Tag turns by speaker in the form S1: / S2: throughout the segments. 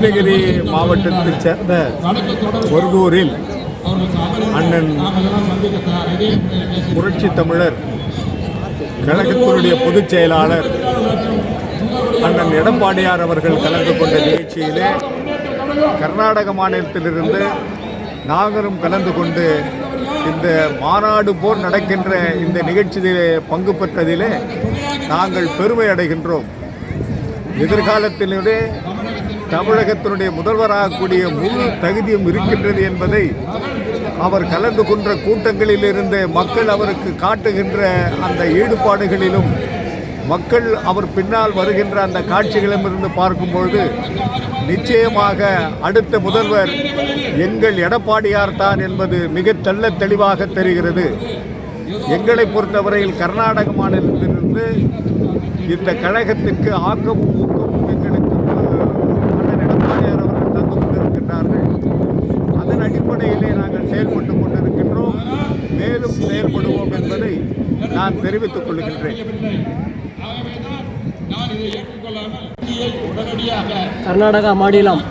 S1: கிருஷ்ணகிரி மாவட்டத்தைச் சேர்ந்த ஒருகூரில் அண்ணன் புரட்சி தமிழர் கழகத்தினுடைய பொதுச் செயலாளர் அண்ணன் எடப்பாடியார் அவர்கள் கலந்து கொண்ட நிகழ்ச்சியிலே கர்நாடக மாநிலத்திலிருந்து நாகரும் கலந்து கொண்டு இந்த மாநாடு போர் நடக்கின்ற இந்த நிகழ்ச்சியிலே பங்கு பெற்றதிலே நாங்கள் பெருமை அடைகின்றோம். எதிர்காலத்திலே தமிழகத்தினுடைய முதல்வராகக்கூடிய முழு தகுதியும் இருக்கின்றது என்பதை அவர் கலந்து கொண்ட கூட்டங்களில் இருந்து மக்கள் அவருக்கு காட்டுகின்ற அந்த ஈடுபாடுகளிலும் மக்கள் அவர் பின்னால் வருகின்ற அந்த காட்சிகளிலும் இருந்து பார்க்கும்பொழுது நிச்சயமாக அடுத்த முதல்வர் எங்கள் எடப்பாடியார் தான் என்பது மிக தெள்ள தெளிவாக தெரிகிறது. எங்களை பொறுத்தவரையில் கர்நாடக மாநிலத்திலிருந்து இந்த கழகத்திற்கு ஆக்கமும் நான் தெரிவித்துக் கொள்கின்றேன்.
S2: கர்நாடகா மாநிலம்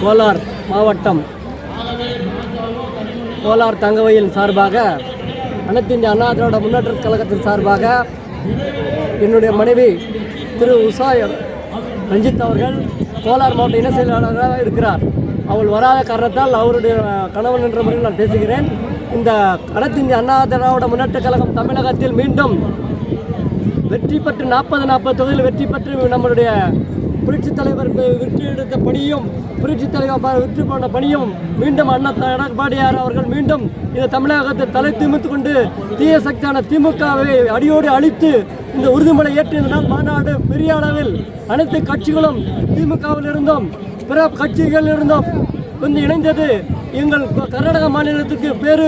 S2: கோலார் மாவட்டம் கோலார் தங்கவையின் சார்பாக அனைத்து இந்திய அண்ணா திராவிட முன்னேற்ற கழகத்தின் சார்பாக என்னுடைய மனைவி திரு உஷா ரஞ்சித் அவர்கள் கோலார் மாவட்ட இன செயலாளராக இருக்கிறார். அவள் வராத காரணத்தால் அவருடைய கணவன் என்ற முறையில் நான் பேசுகிறேன். இந்த அனைத்து அண்ணா திராவிட முன்னேற்ற கழகம் தமிழகத்தில் மீண்டும் வெற்றி பெற்று நாற்பது நாற்பது தொகுதியில் வெற்றி பெற்று நம்மளுடைய புரட்சித் தலைவர் வெற்றி எடுத்த பணியும் புரட்சித் தலைவர் வெற்றி போன பணியும் மீண்டும் அண்ணா த- எடப்பாடியார் அவர்கள் மீண்டும் இந்த தமிழகத்தை தலை திமித்து கொண்டு தீய சக்தியான திமுகவை அடியோடு அழித்து இந்த உறுதிமொழி ஏற்றியதனால் மாநாடு பெரிய அளவில் அனைத்து கட்சிகளும் திமுகவில் இருந்தும் பிற கட்சிகளில் இருந்தும். வந்து இணைந்தது எங்கள் கர்நாடக மாநிலத்துக்கு பேரு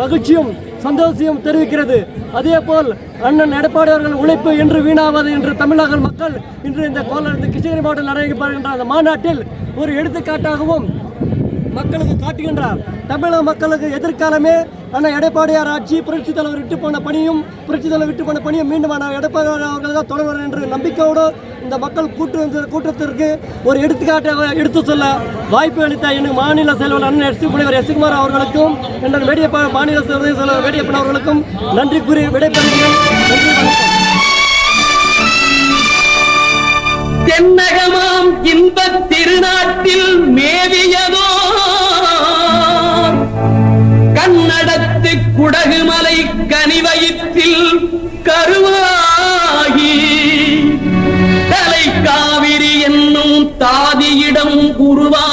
S2: மகிழ்ச்சியும் சந்தோஷம் தெரிவிக்கிறது. அதே போல் அண்ணன் எடப்பாடி அவர்கள் உழைப்பு என்று வீணாவது என்று தமிழக மக்கள் இன்று இந்த கோல இந்த கிருஷ்ணகிரி மாவட்டத்தில் நடைபெறுகின்ற அந்த மாநாட்டில் ஒரு எடுத்துக்காட்டாகவும் மக்களுக்கு காட்டுகின்றார். தமிழக மக்களுக்கு எதிர்காலமே அண்ணன் எடப்பாடியார் ஆட்சி புரட்சித் தலைவர் விட்டு போன பணியும் புரட்சித் தலைவர் விட்டு போன பணியும் மீண்டும் நான் எடப்பாடி அவர்கள் தான் தொடர்வார் என்று நம்பிக்கையோடு இந்த மக்கள் கூட்டு கூட்டத்திற்கு ஒரு எடுத்துக்காட்டை எடுத்து சொல்ல வாய்ப்பு அளித்த என் மாநில செயலர் அண்ணன் எஸ் முனைவர் எஸ் குமார் அவர்களுக்கும் என்ற வேடியப்ப மாநில செயலர் வேடியப்பன் அவர்களுக்கும் நன்றி கூறி விடைபெறுகிறேன். நன்றி வணக்கம்.
S3: தென்னகமாம் இன்பத் திருநாட்டில் மேவியதோ குடகுமலை கனிவயிற்றில் கருவாகி தலை காவிரி என்னும் தாதியிடம் உருவா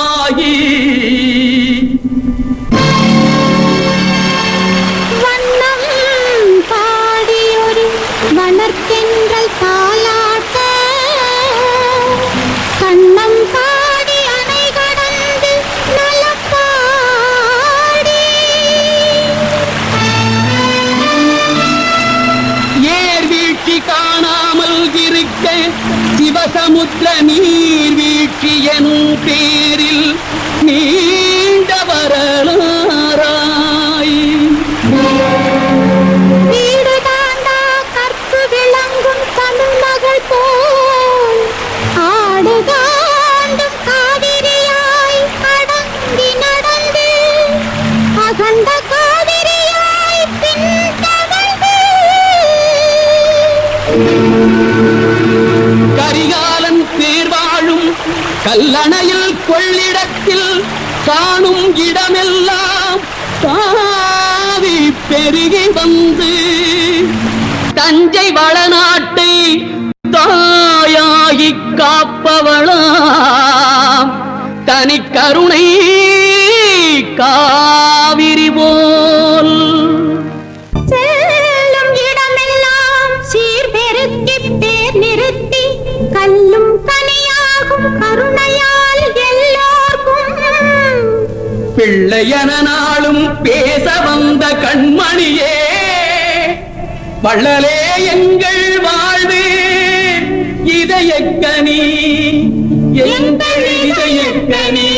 S3: கல்லணையில் கொள்ளிடத்தில் காணும் இடமெல்லாம் தாவி பெருகி வந்து தஞ்சை வளநாட்டை தாயாகி
S4: காப்பவளோ
S3: பிள்ளையன நாளும் பேச வந்த கண்மணியே வள்ளலே எங்கள் வாழ்வு இதயக்கனி எங்கள் இதயக்கனி.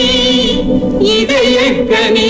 S3: இதயக்கனி.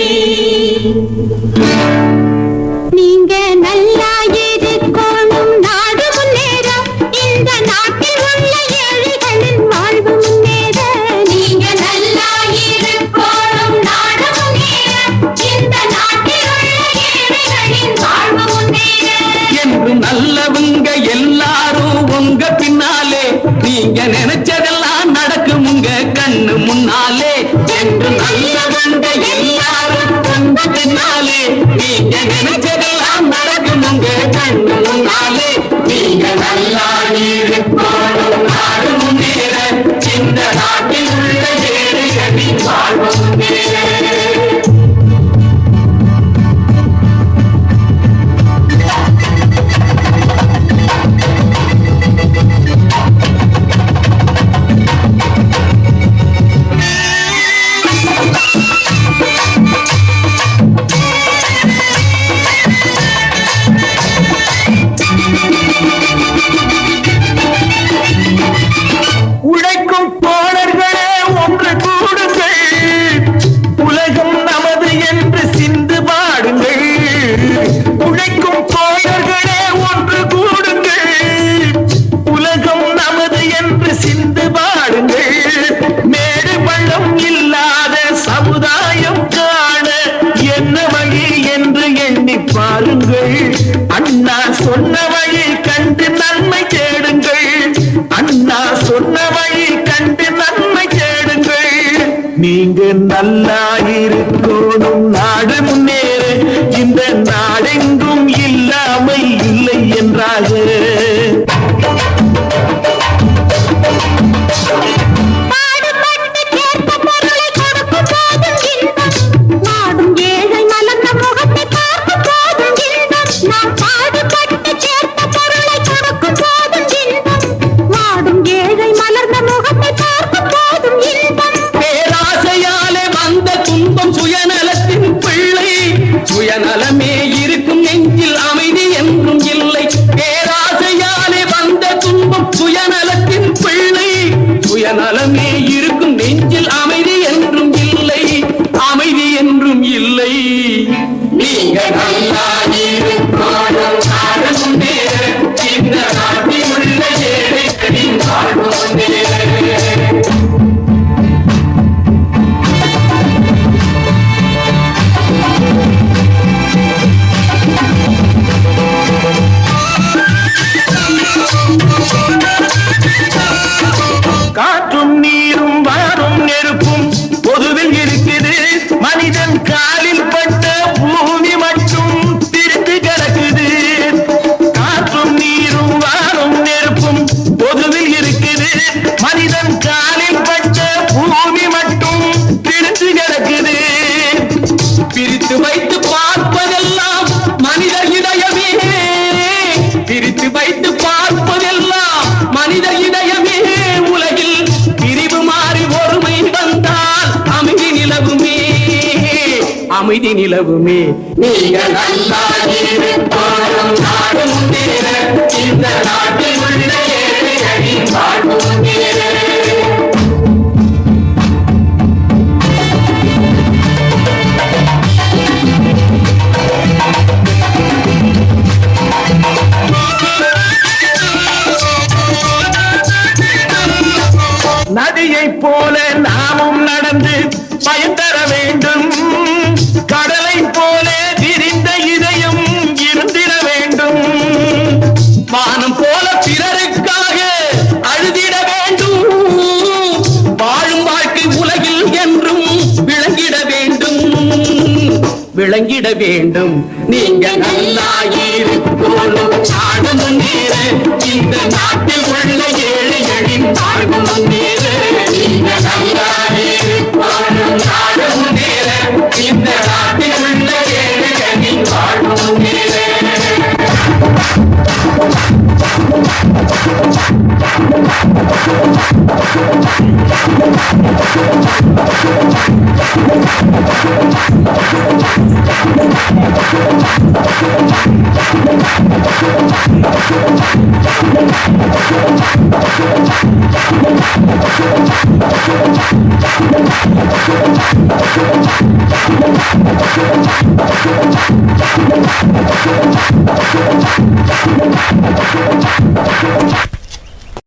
S4: உள்ளவங்க எல்லாரும் உங்க பின்னாலே.
S3: நீங்க நினைச்சதெல்லாம் நடக்கும் உங்க கண்ணு முன்னாலே. என்று நல்லவங்க எல்லாரும் உங்க பின்னாலே. நீங்க நினைச்சதெல்லாம் நடக்கும் உங்க கண்ணு முன்னாலே. நீங்க நல்லா இருக்கணும் நாடு முன்னேற நீங்க நல்லா இருக்கணும். நாடு முன்னேற இந்த நாடெங்கும் இல்லாமல் இல்லை என்றாக. சுயநலமே அமைதி நிலவுமே. நீங்க நல்லா நதியை போல நாமும் நடந்து பயந்தர வேண்டும். கடலை போல திரிந்த இதயம் இருந்திட வேண்டும். வானம் போல பிறருக்காக அழுதிட வேண்டும். வாழும் வாழ்க்கை உலகில் என்றும் விளங்கிட வேண்டும். விளங்கிட வேண்டும். நீங்க நல்லா இருக்கணும் சாடணும் நீர் இந்த நாட்டில் உள்ள ஏழை இந்த you